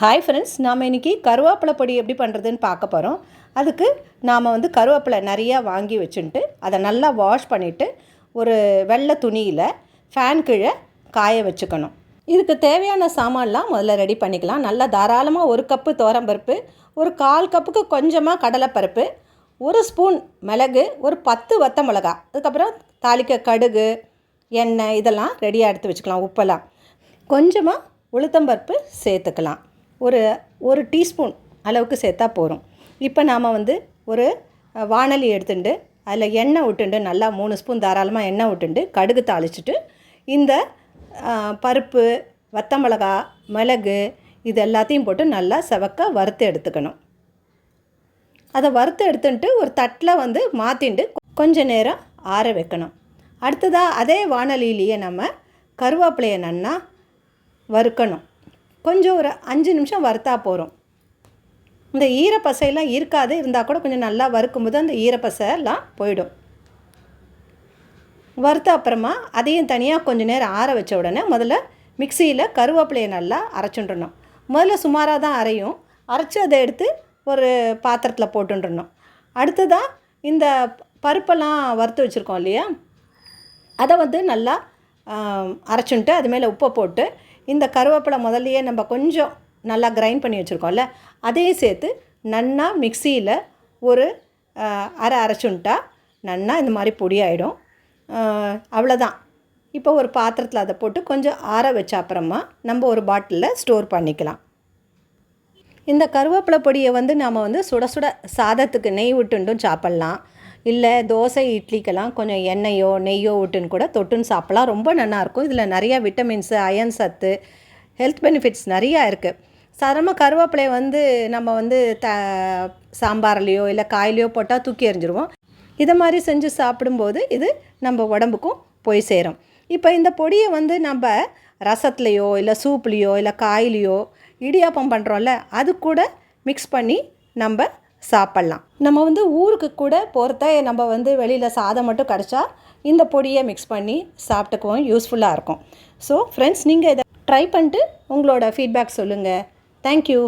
Hi friends நாம் இன்றைக்கி கருவேப்பிலை பொடி எப்படி பண்ணுறதுன்னு பார்க்க போகிறோம் அதுக்கு நாம் வந்து கருவேப்பிலை நிறையா வாங்கி வச்சுட்டு அதை நல்லா வாஷ் பண்ணிவிட்டு ஒரு வெள்ளை துணியில் ஃபேன் கீழே காய வச்சுக்கணும். இதுக்கு தேவையான சாமான்லாம் முதல்ல ரெடி பண்ணிக்கலாம். நல்லா தாராளமாக ஒரு கப்பு பருப்பு ஒரு கால் கப்புக்கு கொஞ்சமாக கடலைப்பருப்பு ஒரு ஸ்பூன் மிளகு ஒரு பத்து வத்த மிளகா அதுக்கப்புறம் தாளிக்க கடுகு எண்ணெய் இதெல்லாம் ரெடியாக எடுத்து வச்சுக்கலாம் உப்பெல்லாம். கொஞ்சமாக உளுத்தம்பருப்பு சேர்த்துக்கலாம். ஒரு ஒரு டீஸ்பூன் அளவுக்கு சேர்த்தா போதும். இப்போ நாம் வந்து ஒரு வானலி வாணலி எடுத்துட்டு அதில் எண்ணெய் விட்டுண்டு நல்லா மூணு ஸ்பூன் தாராளமாக எண்ணெய் விட்டுண்டு கடுகு தாளிச்சிட்டு இந்த பருப்பு வத்த மிளகா மிளகு இது எல்லாத்தையும் போட்டு நல்லா செவக்க வறுத்து எடுத்துக்கணும். அதை வறுத்து எடுத்துட்டு ஒரு தட்டில் வந்து மாற்றிண்டு கொஞ்சம் நேரம் ஆற வைக்கணும். அடுத்ததாக அதே வாணலியிலேயே நம்ம கருவேப்பிலையை நன்னா வறுக்கணும். கொஞ்சம் ஒரு அஞ்சு நிமிஷம் வறுத்தா போகிறோம் இந்த ஈரப்பசையெல்லாம் இருக்காது இருந்தால் கூட கொஞ்சம் நல்லா வறுக்கும்போது அந்த ஈரப்பசைலாம் போயிடும். வறுத்த அப்புறமா அதையும் தனியாக கொஞ்சம் நேரம் ஆற வச்ச உடனே முதல்ல மிக்சியில் கருவேப்பிலையை நல்லா அரைச்சுட்டுறணும் முதல்ல சுமாராக தான் அரையும். அரைச்சி அதை எடுத்து ஒரு பாத்திரத்தில் போட்டுருணும் அடுத்ததாக இந்த பருப்பெல்லாம் வறுத்து வச்சுருக்கோம் இல்லையா? அதை வந்து நல்லா அரைச்சுன்ட்டு அது மேலே உப்பை போட்டு இந்த கருவேப்பிலை முதல்லையே நம்ம கொஞ்சம் நல்லா கிரைண்ட் பண்ணி வச்சுருக்கோம்ல அதையும் சேர்த்து நன்னா மிக்சியில் ஒரு அரை அரைச்சுன்ட்டா நன்னா இந்த மாதிரி பொடியாயிடும் அவ்வளோதான். இப்போ ஒரு பாத்திரத்தில் அதை போட்டு கொஞ்சம் ஆற வச்ச அப்புறமா நம்ம ஒரு பாட்டிலில் ஸ்டோர் பண்ணிக்கலாம். இந்த கருவேப்பிலை பொடியை வந்து நாம் வந்து சுட சுட சாதத்துக்கு நெய் விட்டுண்டும் சாப்பிட்லாம். இல்லை தோசை இட்லிக்கெல்லாம் கொஞ்சம் எண்ணெயோ நெய்யோ விட்டுன்னு கூட தொட்டுன்னு சாப்பிட்லாம். ரொம்ப நல்லாயிருக்கும் இதில் நிறையா விட்டமின்ஸு அயன் சத்து ஹெல்த் பெனிஃபிட்ஸ் நிறையா இருக்குது சாதாரணமாக கருவேப்பிலையை வந்து நம்ம வந்து த சாம்பார்லேயோ இல்லை காயிலையோ போட்டால் தூக்கி எறிஞ்சிருவோம். இதை மாதிரி செஞ்சு சாப்பிடும்போது இது நம்ம உடம்புக்கும் போய் சேரும். இப்போ இந்த பொடியை வந்து நம்ம ரசத்துலேயோ இல்லை சூப்லேயோ இல்லை காயிலையோ இடியாப்பம் பண்ணுறோம்ல அது கூட மிக்ஸ் பண்ணி நம்ம சாப்பிட்லாம். நம்ம வந்து ஊருக்கு கூட போகிறத நம்ம வந்து வெளியில் சாதம் மட்டும் கிடச்சா இந்த பொடியை மிக்ஸ் பண்ணி சாப்பிட்டுக்குவோம். யூஸ்ஃபுல்லாக இருக்கும். ஸோ ஃப்ரெண்ட்ஸ் நீங்கள் இதை ட்ரை பண்ணிட்டு உங்களோட ஃபீட்பேக் சொல்லுங்கள் தேங்க்யூ